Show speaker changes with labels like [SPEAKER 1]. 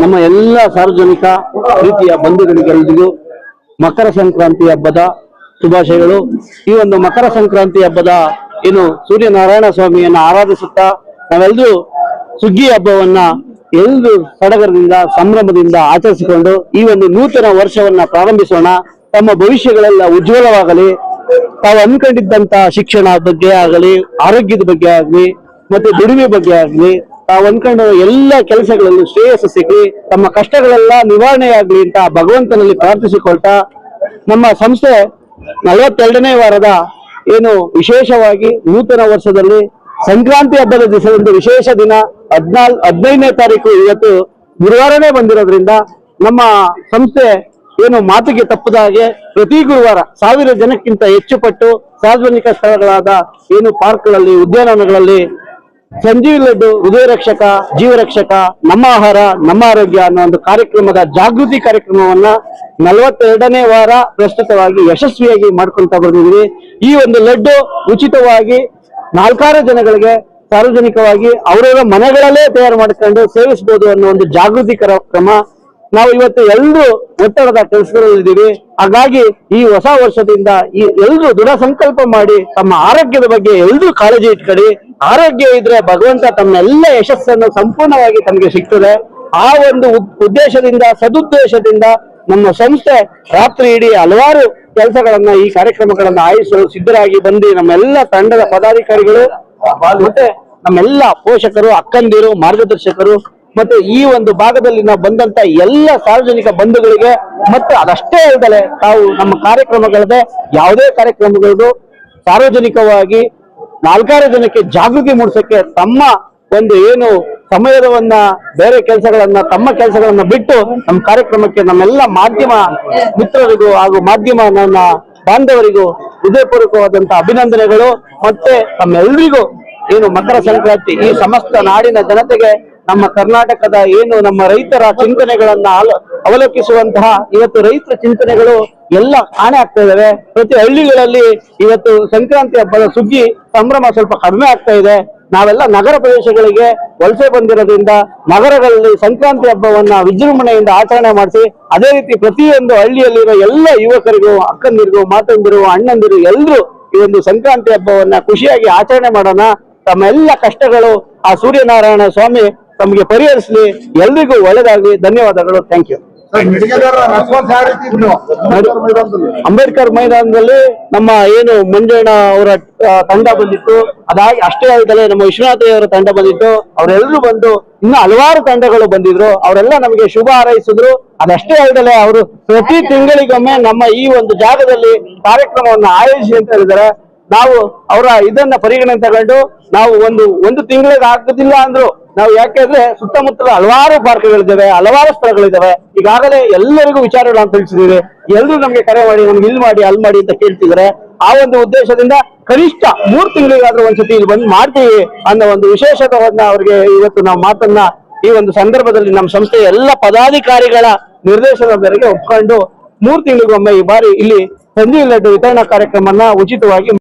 [SPEAKER 1] ನಮ್ಮ ಎಲ್ಲ ಸಾರ್ವಜನಿಕ ರೀತಿಯ ಬಂಧುಗಳಿಗೆಲ್ಲರಿಗೂ ಮಕರ ಸಂಕ್ರಾಂತಿ ಹಬ್ಬದ ಶುಭಾಶಯಗಳು. ಈ ಒಂದು ಮಕರ ಸಂಕ್ರಾಂತಿ ಹಬ್ಬದ ಏನು ಸೂರ್ಯನಾರಾಯಣ ಸ್ವಾಮಿಯನ್ನ ಆರಾಧಿಸುತ್ತಾ ನಾವೆಲ್ಲರೂ ಸುಗ್ಗಿ ಹಬ್ಬವನ್ನ ಎಲ್ಲರೂ ಸಡಗರದಿಂದ, ಸಂಭ್ರಮದಿಂದ ಆಚರಿಸಿಕೊಂಡು ಈ ಒಂದು ನೂತನ ವರ್ಷವನ್ನ ಪ್ರಾರಂಭಿಸೋಣ. ತಮ್ಮ ಭವಿಷ್ಯಗಳೆಲ್ಲ ಉಜ್ವಲವಾಗಲಿ. ತಾವು ಅನ್ಕೊಂಡಿದ್ದಂತ ಶಿಕ್ಷಣ ಬಗ್ಗೆ ಆಗಲಿ, ಆರೋಗ್ಯದ ಬಗ್ಗೆ ಆಗಲಿ, ಮತ್ತೆ ದುಡಿಮೆ ಬಗ್ಗೆ ಆಗಲಿ ಅನ್ಕೊಂಡು ಎಲ್ಲ ಕೆಲಸಗಳಲ್ಲೂ ಶ್ರೇಯಸ್ಸು ಸಿಗಲಿ, ತಮ್ಮ ಕಷ್ಟಗಳೆಲ್ಲ ನಿವಾರಣೆ ಆಗ್ಲಿ ಅಂತ ಭಗವಂತನಲ್ಲಿ ಪ್ರಾರ್ಥಿಸಿಕೊಳ್ತಾ ನಮ್ಮ ಸಂಸ್ಥೆ ನಲವತ್ತೆರಡನೇ ವಾರದ ಏನು ವಿಶೇಷವಾಗಿ ನೂತನ ವರ್ಷದಲ್ಲಿ ಸಂಕ್ರಾಂತಿ ಹಬ್ಬದ ದಿವಸದಂದು ವಿಶೇಷ ದಿನ ಹದಿನಾಲ್, ಹದಿನೈದನೇ ತಾರೀಕು ಇವತ್ತು ಗುರುವಾರನೇ ಬಂದಿರೋದ್ರಿಂದ ನಮ್ಮ ಸಂಸ್ಥೆ ಏನು ಮಾತಿಗೆ ತಪ್ಪದ ಹಾಗೆ ಪ್ರತಿ ಗುರುವಾರ ಸಾವಿರ ಜನಕ್ಕಿಂತ ಹೆಚ್ಚು ಪಟ್ಟು ಸಾರ್ವಜನಿಕ ಸ್ಥಳಗಳಾದ ಏನು ಪಾರ್ಕ್ಗಳಲ್ಲಿ, ಉದ್ಯಾನವನಗಳಲ್ಲಿ ಸಂಜೀವಿ ಲಡ್ಡು ಹೃದಯ ರಕ್ಷಕ ಜೀವ ರಕ್ಷಕ ನಮ್ಮ ಆಹಾರ, ನಮ್ಮ ಆರೋಗ್ಯ ಅನ್ನೋ ಒಂದು ಕಾರ್ಯಕ್ರಮದ ಜಾಗೃತಿ ಕಾರ್ಯಕ್ರಮವನ್ನ ನಲವತ್ತೆರಡನೇ ವಾರ ಪ್ರಸ್ತುತವಾಗಿ ಯಶಸ್ವಿಯಾಗಿ ಮಾಡ್ಕೊಂತ ಬಂದಿದ್ದೀವಿ ಈ ಒಂದು ಲಡ್ಡು ಉಚಿತವಾಗಿ ನಾಲ್ಕಾರು ಜನಗಳಿಗೆ ಸಾರ್ವಜನಿಕವಾಗಿ ಅವರವರ ಮನೆಗಳಲ್ಲೇ ತಯಾರು ಮಾಡ್ಕೊಂಡು ಸೇವಿಸಬಹುದು ಅನ್ನೋ ಒಂದು ಜಾಗೃತಿ ಕಾರ್ಯಕ್ರಮ ನಾವು ಇವತ್ತು ಎಲ್ಲರೂ ಒತ್ತಡದ ಕೆಲಸದಲ್ಲಿದ್ದೀವಿ ಹಾಗಾಗಿ ಈ ಹೊಸ ವರ್ಷದಿಂದ ಈ ಎಲ್ಲರೂ ದೃಢ ಸಂಕಲ್ಪ ಮಾಡಿ ತಮ್ಮ ಆರೋಗ್ಯದ ಬಗ್ಗೆ ಎಲ್ಲರೂ ಕಾಳಜಿ ಇಟ್ಕೊಳ್ಳಿ ಆರೋಗ್ಯ ಇದ್ರೆ ಭಗವಂತ ತಮ್ಮೆಲ್ಲ ಯಶಸ್ಸನ್ನು ಸಂಪೂರ್ಣವಾಗಿ ತಮಗೆ ಸಿಗ್ತದೆ. ಆ ಒಂದು ಉದ್- ಉದ್ದೇಶದಿಂದ, ಸದುದ್ದೇಶದಿಂದ ನಮ್ಮ ಸಂಸ್ಥೆ ರಾತ್ರಿ ಇಡೀ ಹಲವಾರು ಕೆಲಸಗಳನ್ನ, ಈ ಕಾರ್ಯಕ್ರಮಗಳನ್ನ ಆಯೋಜಿಸಲು ಸಿದ್ಧರಾಗಿ ಬಂದು ನಮ್ಮೆಲ್ಲ ತಂಡದ ಪದಾಧಿಕಾರಿಗಳು, ಮತ್ತೆ ನಮ್ಮೆಲ್ಲ ಪೋಷಕರು, ಅಕ್ಕಂದಿರು, ಮಾರ್ಗದರ್ಶಕರು, ಮತ್ತೆ ಈ ಒಂದು ಭಾಗದಲ್ಲಿ ನಾವು ಬಂದಂತ ಎಲ್ಲ ಸಾರ್ವಜನಿಕ ಬಂಧುಗಳಿಗೆ, ಮತ್ತೆ ಅದಷ್ಟೇ ಅಲ್ಲದೆ ತಾವು ನಮ್ಮ ಕಾರ್ಯಕ್ರಮಗಳದೆ, ಯಾವುದೇ ಕಾರ್ಯಕ್ರಮಗಳಿಗೂ ಸಾರ್ವಜನಿಕವಾಗಿ ನಾಲ್ಕಾರು ಜನಕ್ಕೆ ಜಾಗೃತಿ ಮೂಡಿಸಕ್ಕೆ ತಮ್ಮ ಒಂದು ಏನು ಸಮಯದವನ್ನ, ಬೇರೆ ಕೆಲಸಗಳನ್ನ, ತಮ್ಮ ಕೆಲಸಗಳನ್ನ ಬಿಟ್ಟು ನಮ್ಮ ಕಾರ್ಯಕ್ರಮಕ್ಕೆ ನಮ್ಮೆಲ್ಲ ಮಾಧ್ಯಮ ಮಿತ್ರರಿಗೂ ಹಾಗೂ ಮಾಧ್ಯಮ ನನ್ನ ಬಾಂಧವರಿಗೂ ಹೃದಯಪೂರ್ವಕವಾದಂತ ಅಭಿನಂದನೆಗಳು. ಮತ್ತೆ ತಮ್ಮೆಲ್ಲರಿಗೂ ಏನು ಮಕರ ಸಂಕ್ರಾಂತಿ ಈ ಸಮಸ್ತ ನಾಡಿನ ಜನತೆಗೆ ನಮ್ಮ ಕರ್ನಾಟಕದ ಏನು ನಮ್ಮ ರೈತರ ಚಿಂತನೆಗಳನ್ನ ಅವಲೋಕಿಸುವಂತಹ ಇವತ್ತು ರೈತರ ಚಿಂತನೆಗಳು ಎಲ್ಲ ಕಾಣೆ ಆಗ್ತಾ ಇದಾವೆ. ಪ್ರತಿ ಹಳ್ಳಿಗಳಲ್ಲಿ ಇವತ್ತು ಸಂಕ್ರಾಂತಿ ಹಬ್ಬದ ಸುಗ್ಗಿ ಸಂಭ್ರಮ ಸ್ವಲ್ಪ ಕಡಿಮೆ ಆಗ್ತಾ ಇದೆ. ನಾವೆಲ್ಲ ನಗರ ಪ್ರದೇಶಗಳಿಗೆ ವಲಸೆ ಬಂದಿರೋದ್ರಿಂದ ನಗರಗಳಲ್ಲಿ ಸಂಕ್ರಾಂತಿ ಹಬ್ಬವನ್ನ ವಿಜೃಂಭಣೆಯಿಂದ ಆಚರಣೆ ಮಾಡಿಸಿ, ಅದೇ ರೀತಿ ಪ್ರತಿಯೊಂದು ಹಳ್ಳಿಯಲ್ಲಿರೋ ಎಲ್ಲ ಯುವಕರಿಗೂ, ಅಕ್ಕಂದಿರಿಗೂ ಮಾತಂದಿರು ಅಣ್ಣಂದಿರು ಎಲ್ಲರೂ ಈ ಒಂದು ಸಂಕ್ರಾಂತಿ ಹಬ್ಬವನ್ನ ಖುಷಿಯಾಗಿ ಆಚರಣೆ ಮಾಡೋಣ. ತಮ್ಮ ಎಲ್ಲ ಕಷ್ಟಗಳು ಆ ಸೂರ್ಯನಾರಾಯಣ ಸ್ವಾಮಿ ತಮಗೆ ಪರಿಹರಿಸಲಿ ಎಲ್ರಿಗೂ ಒಳ್ಳೇದಾಗಲಿ. ಧನ್ಯವಾದಗಳು. ಥ್ಯಾಂಕ್ ಯು
[SPEAKER 2] ಅಂಬೇಡ್ಕರ್ ಮೈದಾನದಲ್ಲಿ.
[SPEAKER 1] ನಮ್ಮ ಏನು ಮಂಜಣ್ಣ ಅವರ ತಂಡ ಬಂದಿತ್ತು. ಅದಾಗಿ ಅಷ್ಟೇ ಆದಲೇ ನಮ್ಮ ವಿಶ್ವನಾಥಯ್ಯವರ ತಂಡ ಬಂದಿತ್ತು. ಅವರೆಲ್ಲರೂ ಬಂದು ಇನ್ನು ಹಲವಾರು ತಂಡಗಳು ಬಂದಿದ್ರು. ಅವರೆಲ್ಲ ನಮಗೆ ಶುಭ ಹಾರೈಸಿದ್ರು. ಅದಷ್ಟೇ ಅಲ್ಲದೆ ಅವರು ಪ್ರತಿ ತಿಂಗಳಿಗೊಮ್ಮೆ ನಮ್ಮ ಈ ಒಂದು ಜಾಗದಲ್ಲಿ ಕಾರ್ಯಕ್ರಮವನ್ನು ಆಯೋಜಿಸಿ ಅಂತ ಹೇಳಿದ್ದಾರೆ. ನಾವು ಅವರ ಇದನ್ನ ಪರಿಗಣನೆ ತಗೊಂಡು ನಾವು ಒಂದು ಒಂದು ತಿಂಗಳಿಗೆ ಆಗುದಿಲ್ಲ ಅಂದ್ರು. ನಾವು ಯಾಕೆಂದ್ರೆ ಸುತ್ತಮುತ್ತಲ ಹಲವಾರು ಪಾರ್ಕ್ಗಳಿದ್ದಾವೆ, ಹಲವಾರು ಸ್ಥಳಗಳಿದ್ದಾವೆ. ಈಗಾಗಲೇ ಎಲ್ಲರಿಗೂ ವಿಚಾರಗಳನ್ನು ತಿಳಿಸಿದ್ದೀವಿ ಎಲ್ಲರೂ ನಮ್ಗೆ ಕರೆ ಮಾಡಿ, ನಮ್ಗೆ ಇಲ್ಲಿ ಮಾಡಿ, ಅಲ್ಲಿ ಮಾಡಿ ಅಂತ ಕೇಳ್ತಿದ್ದಾರೆ. ಆ ಒಂದು ಉದ್ದೇಶದಿಂದ ಕನಿಷ್ಠ ಮೂರ್ ತಿಂಗಳಿಗಾದ್ರೂ ಒಂದ್ಸತಿ ಇಲ್ಲಿ ಬಂದು ಮಾಡ್ತೀವಿ ಅನ್ನೋ ಒಂದು ವಿಶೇಷತವನ್ನ ಅವ್ರಿಗೆ ಇವತ್ತು ನಾವು ಮಾತನ್ನ ಈ ಒಂದು ಸಂದರ್ಭದಲ್ಲಿ ನಮ್ಮ ಸಂಸ್ಥೆಯ ಎಲ್ಲ ಪದಾಧಿಕಾರಿಗಳ ನಿರ್ದೇಶನದ ಮೇರೆಗೆ ಒಪ್ಕೊಂಡು ಮೂರ್ ತಿಂಗಳಿಗೊಮ್ಮೆ ಈ ಬಾರಿ ಇಲ್ಲಿ ಸಂಜೀವ್ ಲಡ್ಡು ವಿತರಣಾ ಕಾರ್ಯಕ್ರಮನ ಉಚಿತವಾಗಿ